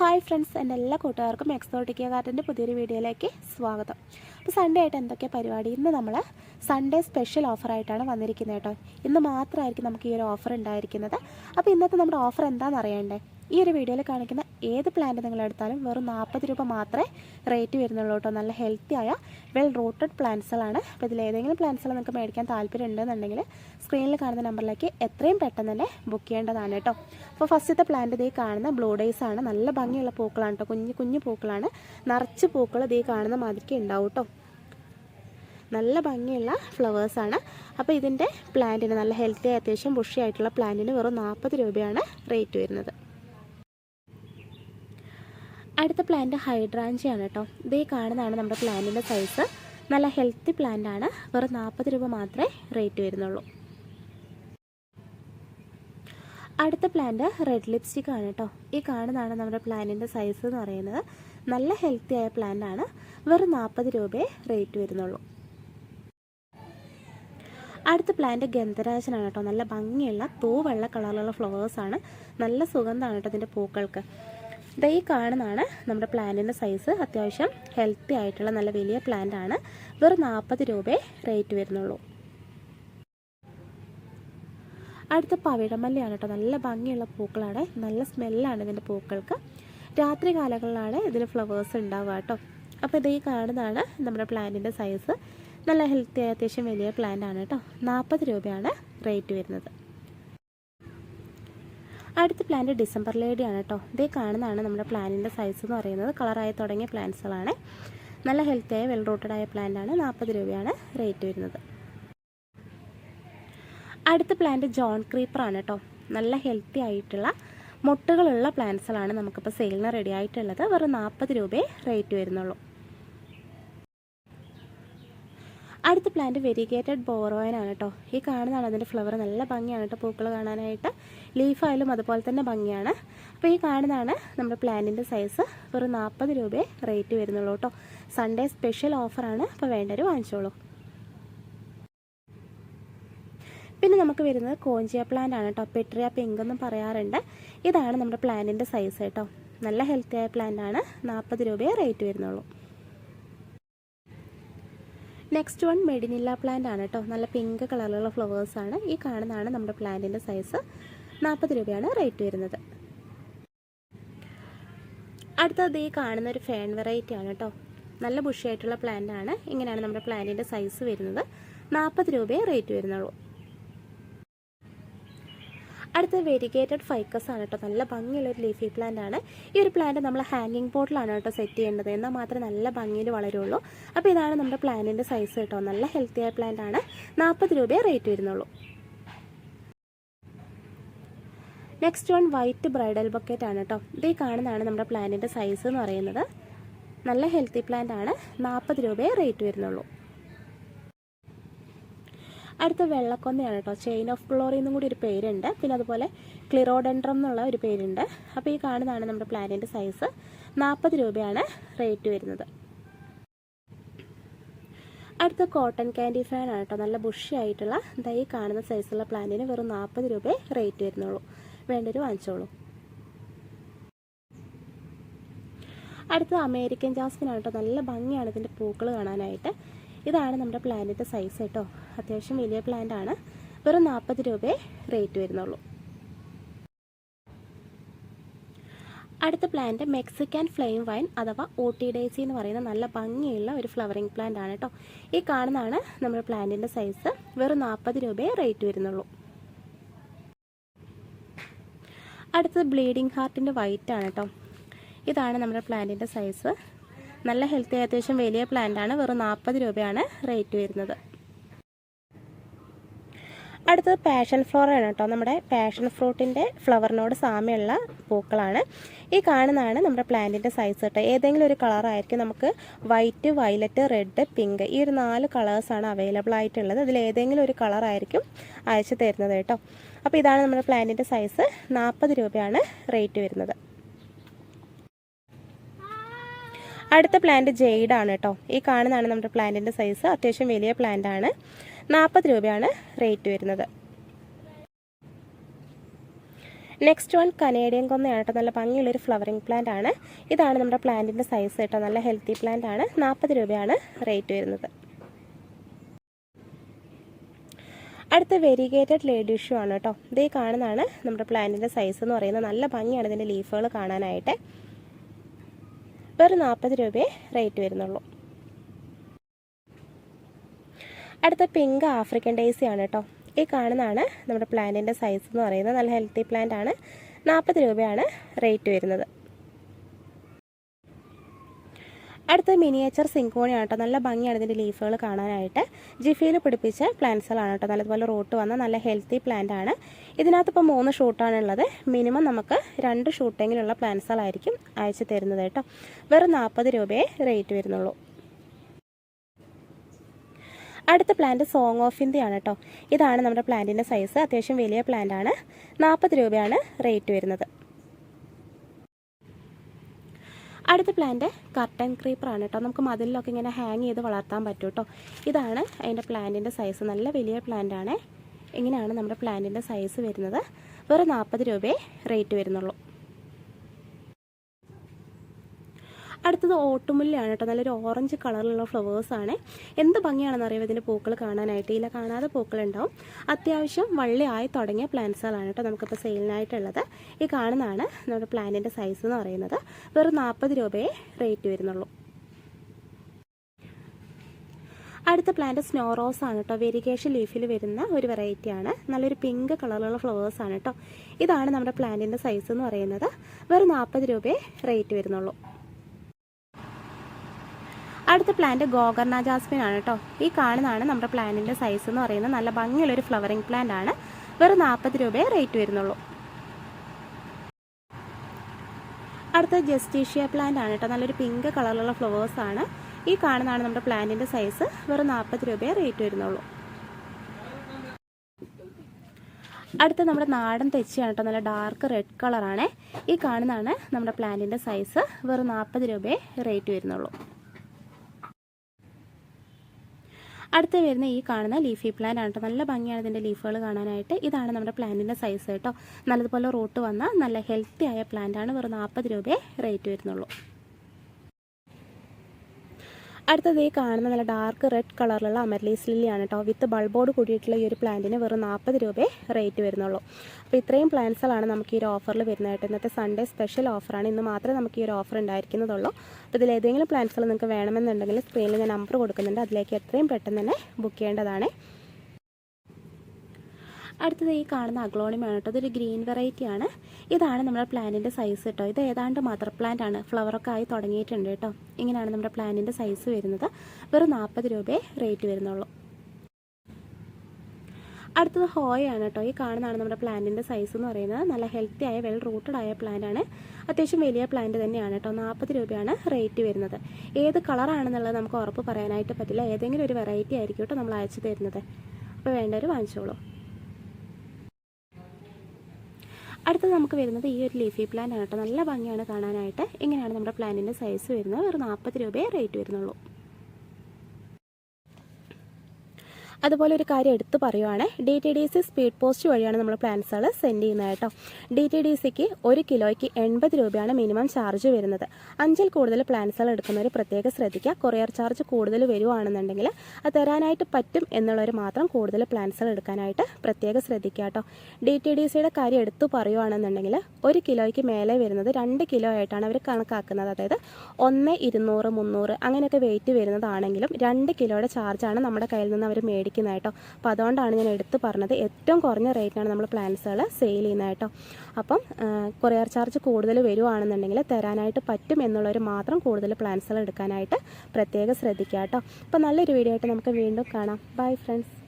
Hi friends എന്റെ എല്ലാ കൂട്ടുകാർക്കും എക്സോട്ടിക്ക കാർട്ടിന്റെ പുതിയൊരു വീഡിയോയിലേക്ക് സ്വാഗതം. അപ്പോൾ സൺഡേ ആയിട്ട് എന്തൊക്കെയാണ് പരിപാടി? ഇന്ന് നമ്മൾ സൺഡേ സ്പെഷ്യൽ ഓഫറായിട്ടാണ് വന്നിരിക്കുന്നത് കേട്ടോ. ഇന്ന് മാത്രമായിരിക്കും നമുക്ക് ഈ ഒരു ഓഫർ ഉണ്ടായിരിക്കുന്നത്. അപ്പോൾ ഇന്നത്തെ നമ്മുടെ ഓഫർ എന്താണെന്ന് അറിയണ്ടേ ഈ ഒരു വീഡിയോയിൽ കാണിക്കുന്ന ഏത് പ്ലാന്റ് നിങ്ങൾ എടുത്താലും വെറും നാൽപ്പത് രൂപ മാത്രമേ റേറ്റ് വരുന്നുള്ളൂ കേട്ടോ. നല്ല ഹെൽത്തി ആയ വെൽ റൂട്ടഡ് പ്ലാന്റ്സുകളാണ് അപ്പോൾ ഇതിൽ ഏതെങ്കിലും പ്ലാന്റ്സുകൾ നിങ്ങൾക്ക് മേടിക്കാൻ താല്പര്യം ഉണ്ടെന്നുണ്ടെങ്കിൽ സ്ക്രീനിൽ കാണുന്ന നമ്പറിലേക്ക് എത്രയും പെട്ടെന്ന് തന്നെ ബുക്ക് ചെയ്യേണ്ടതാണ് കേട്ടോ. അപ്പോൾ ഫസ്റ്റത്തെ പ്ലാന്റ് ഇതേ കാണുന്ന ബ്ലൂ ഡേയ്സ് ആണ്. നല്ല ഭംഗിയുള്ള പൂക്കളാണ് കേട്ടോ. കുഞ്ഞു കുഞ്ഞു പൂക്കളാണ്. നിറച്ച് പൂക്കൾ ഇതേ കാണുന്ന മാതിരിക്ക് ഉണ്ടാവും കേട്ടോ. നല്ല ഭംഗിയുള്ള ഫ്ലവേഴ്സാണ് അപ്പോൾ ഇതിന്റെ പ്ലാന്റിന് നല്ല ഹെൽത്തി അത്യാവശ്യം ബുഷി ആയിട്ടുള്ള പ്ലാന്റിന് വെറും നാൽപ്പത് രൂപയാണ് റേറ്റ് വരുന്നത്. അടുത്ത പ്ലാന്റ് ഹൈഡ്രാഞ്ചിയാണ് കേട്ടോ. ഇതേ കാണുന്നതാണ് നമ്മുടെ പ്ലാന്റിന്റെ സൈസ് നല്ല ഹെൽത്തി പ്ലാന്റ് ആണ്. വെറും നാൽപ്പത് രൂപ മാത്രമേ റേറ്റ് വരുന്നുള്ളൂ. അടുത്ത പ്ലാന്റ് റെഡ് ലിപ്സ്റ്റിക് ആണ് കേട്ടോ. ഈ കാണുന്നതാണ് നമ്മുടെ പ്ലാന്റിന്റെ സൈസ് എന്ന് പറയുന്നത്. നല്ല ഹെൽത്തി ആയ പ്ലാന്റ് ആണ്. വെറും നാൽപ്പത് രൂപയെ റേറ്റ് വരുന്നുള്ളൂ. അടുത്ത പ്ലാന്റ് ഗന്ധരാജനാണ് കേട്ടോ. നല്ല ഭംഗിയുള്ള തൂവെള്ള കളറിലുള്ള ഫ്ലവേഴ്സാണ് നല്ല സുഗന്ധമാണ് കേട്ടോ ഇതിന്റെ പൂക്കൾക്ക്. ഇത് ഈ കാണുന്നതാണ് നമ്മുടെ പ്ലാന്റിന്റെ സൈസ്. അത്യാവശ്യം ഹെൽത്തി ആയിട്ടുള്ള നല്ല വലിയ പ്ലാന്റ് ആണ്. വെറും നാൽപ്പത് രൂപയെ റേറ്റ് വരുന്നുള്ളൂ. അടുത്ത പവിഴമല്ലയാണ് കേട്ടോ. നല്ല ഭംഗിയുള്ള പൂക്കളാണ്. നല്ല സ്മെല്ലാണ് ഇതിന്റെ പൂക്കൾക്ക്. രാത്രി കാലങ്ങളിലാണ് ഇതിന് ഫ്ലവേഴ്സ് ഉണ്ടാവുക കേട്ടോ. അപ്പോൾ ഇത് ഈ കാണുന്നതാണ് നമ്മുടെ പ്ലാന്റിന്റെ സൈസ് നല്ല ഹെൽത്തി അത്യാവശ്യം വലിയ പ്ലാന്റ് ആണ് കേട്ടോ. നാൽപ്പത് രൂപയാണ് റേറ്റ് വരുന്നത്. അടുത്ത പ്ലാന്റ് ഡിസംബർ ലേഡിയാണ് കേട്ടോ ഇതേ കാണുന്നതാണ് നമ്മുടെ പ്ലാന്റിന്റെ സൈസ് എന്ന് പറയുന്നത്. കളറായി തുടങ്ങിയ പ്ലാന്റ്സുകളാണ് നല്ല ഹെൽത്തിയായ വെൽ റൂട്ടഡ് ആയ പ്ലാന്റ് ആണ്. നാൽപ്പത് രൂപയാണ് റേറ്റ് വരുന്നത്. അടുത്ത പ്ലാന്റ് ജോൺ ക്രീപ്പറാണ് കേട്ടോ നല്ല ഹെൽത്തി ആയിട്ടുള്ള മുട്ടകളുള്ള പ്ലാന്റ്സുകളാണ് നമുക്കിപ്പോൾ സെയിലിന് റെഡി ആയിട്ടുള്ളത്. വെറും നാൽപ്പത് രൂപയെ റേറ്റ് വരുന്നുള്ളൂ. അടുത്ത പ്ലാന്റ് വെരിഗേറ്റഡ് ബോറോയനാണ് കേട്ടോ ഈ കാണുന്നതാണ് അതിന്റെ ഫ്ലവർ നല്ല ഭംഗിയാണ് കേട്ടോ പൂക്കൾ കാണാനായിട്ട് ലീഫായാലും അതുപോലെ തന്നെ ഭംഗിയാണ്. അപ്പോൾ ഈ കാണുന്നതാണ് നമ്മുടെ പ്ലാന്റിന്റെ സൈസ് വെറും നാൽപ്പത് രൂപയെ റേറ്റ് വരുന്നുള്ളൂ കേട്ടോ സൺഡേ സ്പെഷ്യൽ ഓഫറാണ് അപ്പോൾ വേണ്ടവർ വാങ്ങിച്ചോളൂ. പിന്നെ നമുക്ക് വരുന്നത് കോഞ്ചിയ പ്ലാന്റ് ആണ് കേട്ടോ പെട്രിയ പിങ്ക് എന്നും പറയാറുണ്ട്. ഇതാണ് നമ്മുടെ പ്ലാന്റിന്റെ സൈസ് കേട്ടോ നല്ല ഹെൽത്തി ആയ പ്ലാന്റ് ആണ്. നാൽപ്പത് രൂപയെ റേറ്റ് വരുന്നുള്ളൂ. നെക്സ്റ്റ് വൺ മെഡിനില്ല പ്ലാന്റ് ആണ് കേട്ടോ നല്ല പിങ്ക് കളറിലുള്ള ഫ്ലവേഴ്സ് ആണ്. ഈ കാണുന്നതാണ് നമ്മുടെ പ്ലാന്റിന്റെ സൈസ് നാൽപ്പത് രൂപയാണ് റേറ്റ് വരുന്നത്. അടുത്തത് ഈ കാണുന്ന ഒരു ഫാൻ വെറൈറ്റി ആണ് കേട്ടോ നല്ല ബുഷിയായിട്ടുള്ള പ്ലാന്റ് ആണ്. ഇങ്ങനെയാണ് നമ്മുടെ പ്ലാന്റിന്റെ സൈസ് വരുന്നത്. നാൽപ്പത് രൂപയെ റേറ്റ് വരുന്നുള്ളൂ. അടുത്ത വെരിഗേറ്റഡ് ഫൈക്കസ് ആണ് കേട്ടോ. നല്ല ഭംഗിയുള്ള ഒരു ലീഫി പ്ലാന്റ് ആണ്. ഈ ഒരു പ്ലാന്റ് നമ്മൾ ഹാങ്ങിങ് പോട്ടിലാണ് കേട്ടോ സെറ്റ് ചെയ്യേണ്ടത്. എന്നാൽ മാത്രമേ നല്ല ഭംഗിയിൽ വളരുള്ളൂ. അപ്പോൾ ഇതാണ് നമ്മുടെ പ്ലാന്റിന്റെ സൈസ് കേട്ടോ. നല്ല ഹെൽത്തി ആയ പ്ലാന്റ് ആണ്. നാൽപ്പത് രൂപയെ റേറ്റ് വരുന്നുള്ളൂ. Next one white bridal bucket ആണ് കേട്ടോ. ഇതേ കാണുന്നതാണ് നമ്മുടെ പ്ലാന്റിന്റെ സൈസ് എന്ന് പറയുന്നത്. നല്ല ഹെൽത്തി പ്ലാന്റ് ആണ്. നാൽപ്പത് രൂപയെ റേറ്റ് വരുന്നുള്ളൂ. അടുത്ത വെള്ളക്കൊന്നയാണ് കേട്ടോ. ചെയിൻ ഓഫ് ഗ്ലോറി എന്നും കൂടി ഒരു പേരുണ്ട്. പിന്നെ അതുപോലെ ക്ലിറോഡെൻഡ്രം എന്നുള്ള ഒരു പേരുണ്ട്. അപ്പോൾ ഈ കാണുന്നതാണ് നമ്മുടെ പ്ലാനിന്റെ സൈസ് നാൽപ്പത് രൂപയാണ് റേറ്റ് വരുന്നത്. അടുത്ത കോട്ടൺ ക്യാൻഡി ഫാൻ ആണ് കേട്ടോ. നല്ല ബുഷി ആയിട്ടുള്ള ദൈ കാണുന്ന സൈസുള്ള പ്ലാന്റിന് വെറും നാൽപ്പത് രൂപയെ റേറ്റ് വരുന്നുള്ളൂ. വേണ്ടൊരു വാങ്ങിച്ചോളൂ. അടുത്ത അമേരിക്കൻ ജാസ്മിൻ ആണ് കേട്ടോ. നല്ല ഭംഗിയാണ് ഇതിന്റെ പൂക്കൾ കാണാനായിട്ട്. ഇതാണ് നമ്മുടെ പ്ലാന്റിന്റെ സൈസ് കേട്ടോ. അത്യാവശ്യം വലിയ പ്ലാന്റ് ആണ്. വെറും നാൽപ്പത് രൂപയെ റേറ്റ് വരുന്നുള്ളൂ. അടുത്ത പ്ലാന്റ് മെക്സിക്കൻ ഫ്ലെയിം വൈൻ അഥവാ ഓട്ടി ഡേസി എന്ന് പറയുന്ന നല്ല ഭംഗിയുള്ള ഒരു ഫ്ലവറിങ് പ്ലാന്റ് ആണ് കേട്ടോ. ഈ കാണുന്നതാണ് നമ്മുടെ പ്ലാന്റിന്റെ സൈസ് വെറും നാൽപ്പത് രൂപയെ റേറ്റ് വരുന്നുള്ളൂ. അടുത്തത് ബ്ലീഡിംഗ് ഹാർട്ടിന്റെ വൈറ്റ് ആണ് കേട്ടോ. ഇതാണ് നമ്മുടെ പ്ലാന്റിന്റെ സൈസ് നല്ല ഹെൽത്തി അത്യാവശ്യം വലിയ പ്ലാന്റ് ആണ്. വെറും നാൽപ്പത് രൂപയാണ് റേറ്റ് വരുന്നത്. അടുത്തത് പാഷൻ ഫ്ലോറാണ് കേട്ടോ. നമ്മുടെ പാഷൻ ഫ്രൂട്ടിന്റെ ഫ്ലവറിനോട് സാമ്യമുള്ള പൂക്കളാണ്. ഈ കാണുന്നതാണ് നമ്മുടെ പ്ലാന്റിന്റെ സൈസ് കേട്ടോ. ഏതെങ്കിലും ഒരു കളറായിരിക്കും നമുക്ക് വൈറ്റ് വയലറ്റ് റെഡ് പിങ്ക് ഈ ഒരു നാല് കളേഴ്സാണ് അവൈലബിൾ ആയിട്ടുള്ളത്. അതിൽ ഏതെങ്കിലും ഒരു കളറായിരിക്കും അയച്ചു തരുന്നത് കേട്ടോ. അപ്പോൾ ഇതാണ് നമ്മുടെ പ്ലാന്റിന്റെ സൈസ് നാൽപ്പത് രൂപയാണ് റേറ്റ് വരുന്നത്. അടുത്ത പ്ലാന്റ് ജെയ്ഡ് ആണ് കേട്ടോ ഈ കാണുന്നതാണ് നമ്മുടെ പ്ലാന്റിന്റെ സൈസ് അത്യാവശ്യം വലിയ പ്ലാന്റ് ആണ്. നാൽപ്പത് രൂപയാണ് റേറ്റ് വരുന്നത്. നെക്സ്റ്റ് വൺ കനേഡിയൻ കൊന്നയാണ് കേട്ടോ നല്ല ഭംഗിയുള്ളൊരു ഫ്ലവറിങ് പ്ലാന്റ് ആണ്. ഇതാണ് നമ്മുടെ പ്ലാന്റിന്റെ സൈസ് കേട്ടോ നല്ല ഹെൽത്തി പ്ലാന്റ് ആണ്. നാൽപ്പത് രൂപയാണ് റേറ്റ് വരുന്നത്. അടുത്ത വെരിഗേറ്റഡ് ലേഡി ഇഷ്യൂ ആണ് കേട്ടോ ഇതേ കാണുന്നതാണ് നമ്മുടെ പ്ലാന്റിന്റെ സൈസ് എന്ന് പറയുന്നത്. നല്ല ഭംഗിയാണ് ഇതിന്റെ ലീഫുകൾ കാണാനായിട്ട്. വെറും നാൽപ്പത് രൂപയെ റേറ്റ് വരുന്നുള്ളൂ. അടുത്ത പിങ്ക് ആഫ്രിക്കൻ ഡേസി ആണ് കേട്ടോ ഈ കാണുന്നതാണ് നമ്മുടെ പ്ലാന്റിന്റെ സൈസ് എന്ന് പറയുന്നത്. നല്ല ഹെൽത്തി പ്ലാന്റ് ആണ്. നാൽപ്പത് രൂപയാണ് റേറ്റ് വരുന്നത്. അടുത്ത മിനിയേച്ചർ സിങ്കോണിയാണ് കേട്ടോ നല്ല ഭംഗിയാണ് ഇതിന്റെ ലീഫുകൾ കാണാനായിട്ട്. ജിഫിയിൽ പിടിപ്പിച്ച പ്ലാന്റ്സുകളാണ് കേട്ടോ നല്ലതുപോലെ റോട്ട് വന്ന നല്ല ഹെൽത്തി പ്ലാന്റ് ആണ്. ഇതിനകത്ത് ഇപ്പോൾ മൂന്ന് ഷൂട്ടാണുള്ളത് മിനിമം നമുക്ക് രണ്ട് ഷൂട്ടെങ്കിലുള്ള പ്ലാന്റ്സുകളായിരിക്കും അയച്ചു തരുന്നത് കേട്ടോ വെറും നാൽപ്പത് രൂപയെ റേറ്റ് വരുന്നുള്ളൂ. അടുത്ത പ്ലാന്റ് സോങ് ഓഫ് ഇന്ത്യ ആണ് കേട്ടോ ഇതാണ് നമ്മുടെ പ്ലാന്റിന്റെ സൈസ് അത്യാവശ്യം വലിയ പ്ലാന്റ് ആണ്. നാൽപ്പത് രൂപയാണ് റേറ്റ് വരുന്നത്. അടുത്ത പ്ലാന്റ് കർട്ടൻ ക്രീപ്പർ ആണ് കേട്ടോ. നമുക്ക് മതിലിലൊക്കെ ഇങ്ങനെ ഹാങ് ചെയ്ത് വളർത്താൻ പറ്റും കേട്ടോ. ഇതാണ് അതിന്റെ പ്ലാന്റിന്റെ സൈസ് നല്ല വലിയ പ്ലാന്റ് ആണ്. ഇങ്ങനെയാണ് നമ്മുടെ പ്ലാന്റിന്റെ സൈസ് വരുന്നത്. വെറും നാൽപ്പത് രൂപയെ റേറ്റ് വരുന്നുള്ളൂ. അടുത്തത് ഓട്ടുമുല്ലയാണ് കേട്ടോ നല്ലൊരു ഓറഞ്ച് കളറിലുള്ള ഫ്ലവേഴ്സാണ് എന്ത് ഭംഗിയാണെന്ന് അറിയാം? ഇതിന്റെ പൂക്കൾ കാണാനായിട്ട്. ഇല്ല കാണാതെ പൂക്കളുണ്ടാവും. അത്യാവശ്യം വള്ളിയായി തുടങ്ങിയ പ്ലാന്റ്സുകളാണ് കേട്ടോ നമുക്കിപ്പോൾ സെയിലിനായിട്ടുള്ളത് ഈ കാണുന്നതാണ് നമ്മുടെ പ്ലാന്റിന്റെ സൈസ് എന്ന് പറയുന്നത്. വെറും നാൽപ്പത് രൂപയെ റേറ്റ് വരുന്നുള്ളൂ. അടുത്ത പ്ലാന്റ് സ്നോ റോസ് ആണ് കേട്ടോ വെരിഗേഷൻ ലീഫിൽ വരുന്ന ഒരു വെറൈറ്റിയാണ് നല്ലൊരു പിങ്ക് കളറിലുള്ള ഫ്ലവേഴ്സ് ആണ് കേട്ടോ ഇതാണ് നമ്മുടെ പ്ലാന്റിന്റെ സൈസ് എന്ന് പറയുന്നത്. വെറും നാൽപ്പത് രൂപയെ റേറ്റ് വരുന്നുള്ളൂ. അടുത്ത പ്ലാന്റ് ഗോകർണ ജാസ്മിൻ ആണ് കേട്ടോ ഈ കാണുന്നതാണ് നമ്മുടെ പ്ലാന്റിന്റെ സൈസ് എന്ന് പറയുന്നത്. നല്ല ഭംഗിയുള്ളൊരു ഫ്ലവറിങ് പ്ലാന്റ് ആണ്. വെറും നാൽപ്പത് രൂപയെ റേറ്റ് വരുന്നുള്ളൂ. അടുത്ത ജസ്റ്റീഷ്യ പ്ലാന്റ് ആണ് കേട്ടോ നല്ലൊരു പിങ്ക് കളറിലുള്ള ഫ്ലവേഴ്സ് ആണ്. ഈ കാണുന്നതാണ് നമ്മുടെ പ്ലാന്റിന്റെ സൈസ് വെറും നാൽപ്പത് രൂപയെ റേറ്റ് വരുന്നുള്ളൂ. അടുത്ത നമ്മുടെ നാടൻ തെച്ചിയാണ് കേട്ടോ നല്ല ഡാർക്ക് റെഡ് കളറാണ് ഈ കാണുന്നതാണ് നമ്മുടെ പ്ലാന്റിന്റെ സൈസ് വെറും നാൽപ്പത് രൂപയെ റേറ്റ് വരുന്നുള്ളൂ. അടുത്ത് വരുന്ന ഈ കാണുന്ന ലീഫി പ്ലാന്റ് ആണ് കേട്ടോ നല്ല ഭംഗിയാണ് ഇതിന്റെ ലീഫുകൾ കാണാനായിട്ട്. ഇതാണ് നമ്മുടെ പ്ലാന്റിന്റെ സൈസ് കേട്ടോ നല്ലതുപോലെ റൂട്ട് വന്ന നല്ല ഹെൽത്തി ആയ പ്ലാന്റ് ആണ്. വെറും നാൽപ്പത് രൂപയെ റേറ്റ് വരുന്നുള്ളൂ. അടുത്തത് ഈ കാണുന്ന നല്ല ഡാർക്ക് റെഡ് കളറിലുള്ള അമർലീസ് ലില്ലിയാണ് കേട്ടോ വിത്ത് ബൾബോർഡ് കൂടിയിട്ടുള്ള ഈ ഒരു പ്ലാന്റിന് വെറും നാൽപ്പത് രൂപയെ റേറ്റ് വരുന്നുള്ളൂ. അപ്പോൾ ഇത്രയും പ്ലാന്റ്സുകളാണ് നമുക്ക് ഈ ഒരു ഓഫറിൽ വരുന്നതായിട്ട് ഇന്നത്തെ സൺഡേ സ്പെഷ്യൽ ഓഫറാണ് ഇന്ന് മാത്രമേ നമുക്ക് ഈ ഒരു ഓഫർ ഉണ്ടായിരിക്കുന്നതുള്ളൂ. അപ്പോൾ ഇതിൽ ഏതെങ്കിലും പ്ലാന്റ്സുകൾ നിങ്ങൾക്ക് വേണമെന്നുണ്ടെങ്കിൽ സ്ക്രീനിൽ ഞാൻ നമ്പർ കൊടുക്കുന്നുണ്ട്. അതിലേക്ക് എത്രയും പെട്ടെന്ന് തന്നെ ബുക്ക് ചെയ്യേണ്ടതാണ്. അടുത്തത് ഈ കാണുന്ന അഗ്ലോണിമാണ് കേട്ടോ. ഇതൊരു ഗ്രീൻ വെറൈറ്റി ആണ്. ഇതാണ് നമ്മുടെ പ്ലാന്റിന്റെ സൈസ് കേട്ടോ. ഇത് ഏതാണ്ട് മദർ പ്ലാന്റ് ആണ്. ഫ്ലവറൊക്കെ ആയി തുടങ്ങിയിട്ടുണ്ട് കേട്ടോ. ഇങ്ങനെയാണ് നമ്മുടെ പ്ലാന്റിന്റെ സൈസ് വരുന്നത്. വെറും നാൽപ്പത് രൂപയെ റേറ്റ് വരുന്നുള്ളൂ. അടുത്തത് ഹോയ ആണ് കേട്ടോ. ഈ കാണുന്നതാണ് നമ്മുടെ പ്ലാന്റിന്റെ സൈസ് എന്ന് പറയുന്നത്. നല്ല ഹെൽത്തി ആയ വെൽ റൂട്ടഡ് ആയ പ്ലാന്റ് ആണ്. അത്യാവശ്യം വലിയ പ്ലാന്റ് തന്നെയാണ് കേട്ടോ. നാൽപ്പത് രൂപയാണ് റേറ്റ് വരുന്നത്. ഏത് കളറാണെന്നുള്ളത് നമുക്ക് ഉറപ്പ് പറയാനായിട്ട് പറ്റില്ല. ഏതെങ്കിലും ഒരു വെറൈറ്റി ആയിരിക്കും കേട്ടോ നമ്മൾ അയച്ചു തരുന്നത്. അപ്പോൾ വേണ്ടവർ വാങ്ങിച്ചോളൂ. അടുത്തത് നമുക്ക് വരുന്നത് ഈ ഒരു ലീഫി പ്ലാൻ ആണ് കേട്ടോ. നല്ല ഭംഗിയാണ് കാണാനായിട്ട്. ഇങ്ങനെയാണ് നമ്മുടെ പ്ലാനിന്റെ സൈസ് വരുന്നത്? ഒരു നാൽപ്പത് രൂപയെ റേറ്റ് വരുന്നുള്ളൂ. അതുപോലെ ഒരു കാര്യം എടുത്തു പറയുവാണ്. D T D C speed post വഴിയാണ് നമ്മൾ പ്ലാൻസുകൾ സെൻഡ് ചെയ്യുന്നത് കേട്ടോ. ഡി ടി ഡി സിക്ക് ഒരു കിലോയ്ക്ക് എൺപത് രൂപയാണ് മിനിമം ചാർജ് വരുന്നത്. അഞ്ചിൽ കൂടുതൽ പ്ലാൻസുകൾ എടുക്കുന്നവർ പ്രത്യേകം ശ്രദ്ധിക്കുക. കൊറിയർ ചാർജ് കൂടുതൽ വരുവാണെന്നുണ്ടെങ്കിൽ അത് തരാനായിട്ട് പറ്റും എന്നുള്ളവർ മാത്രം കൂടുതൽ പ്ലാൻസുകൾ എടുക്കാനായിട്ട് പ്രത്യേകം ശ്രദ്ധിക്കുക കേട്ടോ. ഡി ടി ഡി സിയുടെ കാര്യം എടുത്തു പറയുവാണെന്നുണ്ടെങ്കിൽ ഒരു കിലോയ്ക്ക് മേലെ വരുന്നത് രണ്ട് കിലോ ആയിട്ടാണ് അവർ കണക്കാക്കുന്നത്. അതായത് ഒന്ന് ഇരുന്നൂറ് മുന്നൂറ് അങ്ങനെയൊക്കെ വെയിറ്റ് വരുന്നതാണെങ്കിലും രണ്ട് കിലോയുടെ ചാർജാണ് നമ്മുടെ കയ്യിൽ നിന്ന് അവർ മേടിക്കുന്നത്. കേട്ടോ. അപ്പോൾ അതുകൊണ്ടാണ് ഞാൻ എടുത്ത് പറഞ്ഞത് ഏറ്റവും കുറഞ്ഞ റേറ്റിനാണ് നമ്മൾ പ്ലാൻസുകൾ സെയിൽ ചെയ്യുന്നത് കേട്ടോ. അപ്പം കൊറിയർ ചാർജ് കൂടുതൽ വരുവാണെന്നുണ്ടെങ്കിൽ തരാനായിട്ട് പറ്റും എന്നുള്ളവർ മാത്രം കൂടുതൽ പ്ലാൻസുകൾ എടുക്കാനായിട്ട് പ്രത്യേകം ശ്രദ്ധിക്കുക കേട്ടോ. അപ്പോൾ നല്ലൊരു വീഡിയോ ആയിട്ട് നമുക്ക് വീണ്ടും കാണാം. Bye friends